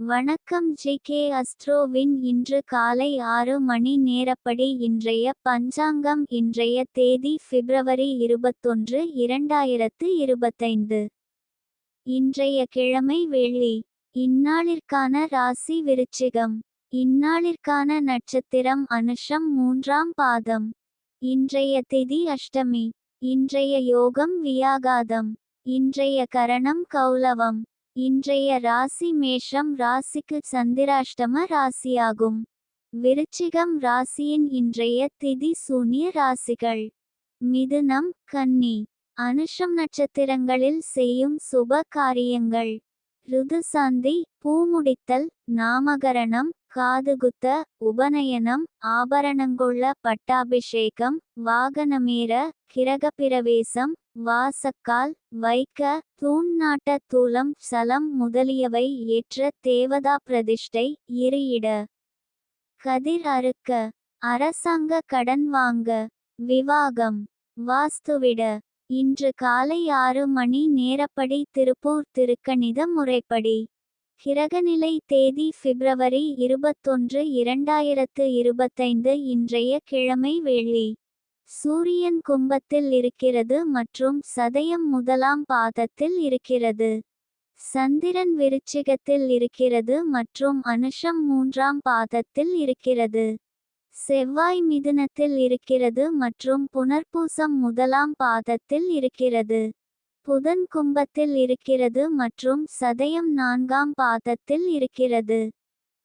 வணக்கம் G K அஸ்ட்ரோவின் இன்று காலை ஆறு மணி நேரப்படி இன்றைய பஞ்சாங்கம் இன்றைய தேதி பிப்ரவரி இருபத்தொன்று இரண்டாயிரத்து இருபத்தைந்து. இன்றைய கிழமை வெள்ளி. இந்நாளிற்கான ராசி விருச்சிகம். இந்நாளிற்கான நட்சத்திரம் அனுஷம் மூன்றாம் பாதம். இன்றைய திதி அஷ்டமி. இன்றைய யோகம் வியாகாதம். இன்றைய கரணம் கௌலவம் இன்றைய ராசி மேஷம் ராசிக்கு சந்திராஷ்டம ராசியாகும். விருச்சிகம் ராசியின் இன்றைய திதி சூனிய ராசிகள். மிதுனம் கன்னி. அனுஷம் நட்சத்திரங்களில் செய்யும் சுப காரியங்கள். ருதுசாந்தி பூமுடித்தல் நாமகரணம் காதுகுத்த உபநயனம் ஆபரணங்கொள்ள பட்டாபிஷேகம் வாகனமேற கிரகப்பிரவேசம் வாசக்கால் வைக்க தூண் நாட்ட தூலம் சலம் முதலியவை ஏற்ற தேவதா பிரதிஷ்டை இரு கதிர் அறுக்க அரசாங்க கடன் வாங்க விவாகம் வாஸ்துவிட. இன்று காலை ஆறு மணி நேரப்படி திருப்பூர் திருக்கணித முறைப்படி. கிரகநிலை தேதி பிப்ரவரி இருபத்தொன்று இரண்டாயிரத்து இருபத்தைந்து இன்றைய கிழமை வெள்ளி சூரியன் கும்பத்தில் இருக்கிறது மற்றும் சதயம் முதலாம் பாதத்தில் இருக்கிறது. சந்திரன் விருச்சிகத்தில் இருக்கிறது மற்றும் அனுஷம் மூன்றாம் பாதத்தில் இருக்கிறது. செவ்வாய் மிதுனத்தில் இருக்கிறது மற்றும் புனர்பூசம் முதலாம் பாதத்தில் இருக்கிறது. புதன் கும்பத்தில் இருக்கிறது மற்றும் சதயம் நான்காம் பாதத்தில் இருக்கிறது.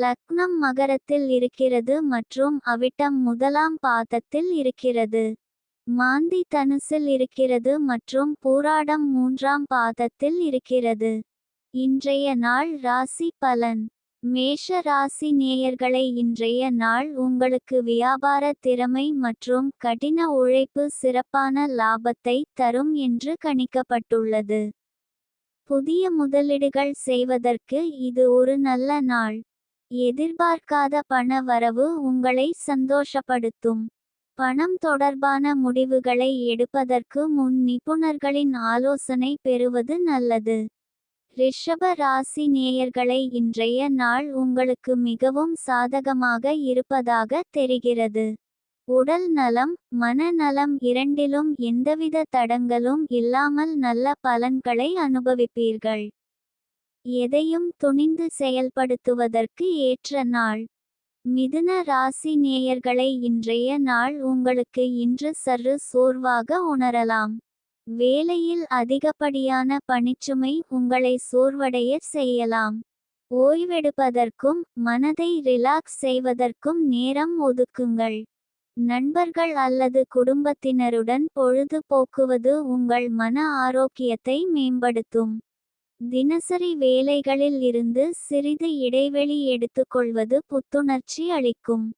லக்னம் மகரத்தில் இருக்கிறது மற்றும் அவிட்டம் முதலாம் பாதத்தில் இருக்கிறது. மாந்தி தனுசில் இருக்கிறது மற்றும் பூராடம் மூன்றாம் பாதத்தில் இருக்கிறது. இன்றைய நாள் ராசி பலன். மேஷ ராசி நேயர்களை இன்றைய நாள் உங்களுக்கு வியாபார திறமை மற்றும் கடின உழைப்பு சிறப்பான லாபத்தை தரும் என்று கணிக்கப்பட்டுள்ளது. புதிய முதலீடுகள் செய்வதற்கு இது ஒரு நல்ல நாள். எதிர்பார்க்காத பண வரவு உங்களை சந்தோஷப்படுத்தும். பணம் தொடர்பான முடிவுகளை எடுப்பதற்கு முன் நிபுணர்களின் ஆலோசனை பெறுவது நல்லது. ரிஷப ராசி நேயர்களை இன்றைய நாள் உங்களுக்கு மிகவும் சாதகமாக இருப்பதாக தெரிகிறது. உடல் நலம் மனநலம் இரண்டிலும் எந்தவித தடங்களும் இல்லாமல் நல்ல பலன்களை அனுபவிப்பீர்கள். எதையும் துணிந்து செயல்படுத்துவதற்கு ஏற்ற நாள். மிதுன ராசி நேயர்களை இன்றைய நாள் உங்களுக்கு இன்று சற்று சோர்வாக உணரலாம். வேலையில் அதிகப்படியான பணிச்சுமை உங்களை சோர்வடைய செய்யலாம். ஓய்வெடுப்பதற்கும் மனதை ரிலாக்ஸ் செய்வதற்கும் நேரம் ஒதுக்குங்கள். நண்பர்கள் அல்லது குடும்பத்தினருடன் பொழுது போக்குவது உங்கள் மன ஆரோக்கியத்தை மேம்படுத்தும். தினசரி வேலைகளில் இருந்து சிறிது இடைவெளி எடுத்துக்கொள்வது புத்துணர்ச்சி அளிக்கும்.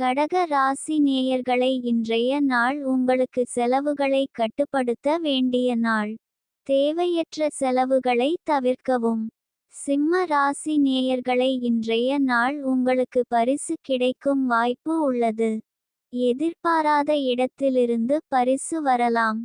கடக ராசி நேயர்களை இன்றைய நாள் உங்களுக்கு செலவுகளை கட்டுப்படுத்த வேண்டிய நாள். தேவையற்ற செலவுகளை தவிர்க்கவும். சிம்ம ராசி நேயர்களை இன்றைய நாள் உங்களுக்கு பரிசு கிடைக்கும் வாய்ப்பு உள்ளது. எதிர்பாராத இடத்திலிருந்து பரிசு வரலாம்.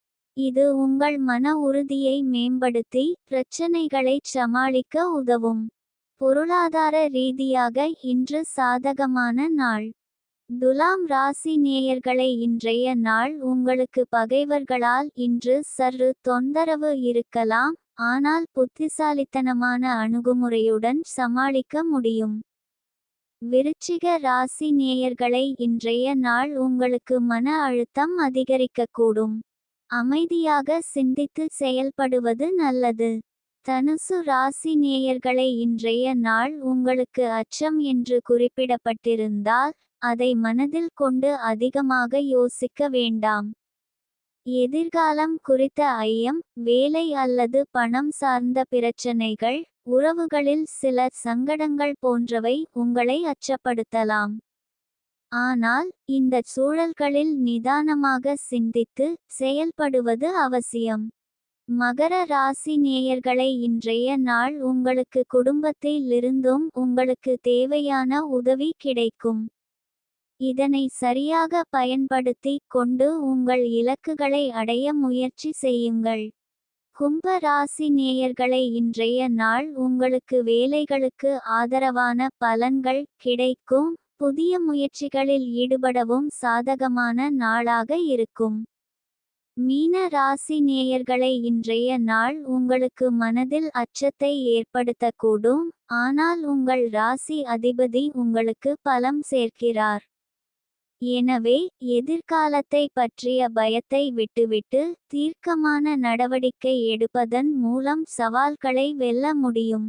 இது உங்கள் மன உறுதியை மேம்படுத்தி பிரச்சனைகளை சமாளிக்க உதவும். பொருளாதார ரீதியாக இன்று சாதகமான நாள். துலாம் ராசி நேயர்களை இன்றைய நாள் உங்களுக்கு பகைவர்களால் இன்று சற்று தொந்தரவு இருக்கலாம் ஆனால் புத்திசாலித்தனமான அணுகுமுறையுடன் சமாளிக்க முடியும். விருச்சிக ராசி நேயர்களை இன்றைய நாள் உங்களுக்கு மன அழுத்தம் அதிகரிக்கக்கூடும். அமைதியாக சிந்தித்து செயல்படுவது நல்லது. தனுசு ராசி நேயர்களை இன்றைய நாள் உங்களுக்கு அச்சம் என்று குறிப்பிடப்பட்டிருந்தால் அதை மனதில் கொண்டு அதிகமாக யோசிக்க வேண்டாம். எதிர்காலம் குறித்த ஐயம் வேலை அல்லது பணம் சார்ந்த பிரச்சனைகள் உறவுகளில் சில சங்கடங்கள் போன்றவை உங்களை அச்சப்படுத்தலாம். ஆனால் இந்த சூழல்களில் நிதானமாக சிந்தித்து செயல்படுவது அவசியம். மகர ராசி நேயர்களை இன்றைய நாள் உங்களுக்கு குடும்பத்திலிருந்தும் உங்களுக்கு தேவையான உதவி கிடைக்கும். இதனை சரியாக பயன்படுத்தி கொண்டு உங்கள் இலக்குகளை அடைய முயற்சி செய்யுங்கள். கும்ப ராசி நேயர்களை இன்றைய நாள் உங்களுக்கு வேலைகளுக்கு ஆதரவான பலன்கள் கிடைக்கும். புதிய முயற்சிகளில் ஈடுபடவும் சாதகமான நாளாக இருக்கும். மீன ராசி நேயர்களை இன்றைய நாள் உங்களுக்கு மனதில் அச்சத்தை ஏற்படுத்தக்கூடும். ஆனால் உங்கள் ராசி அதிபதி உங்களுக்கு பலம் சேர்க்கிறார். எனவே எதிர்காலத்தை பற்றிய பயத்தை விட்டுவிட்டு தீர்க்கமான நடவடிக்கை எடுப்பதன் மூலம் சவால்களை வெல்ல முடியும்.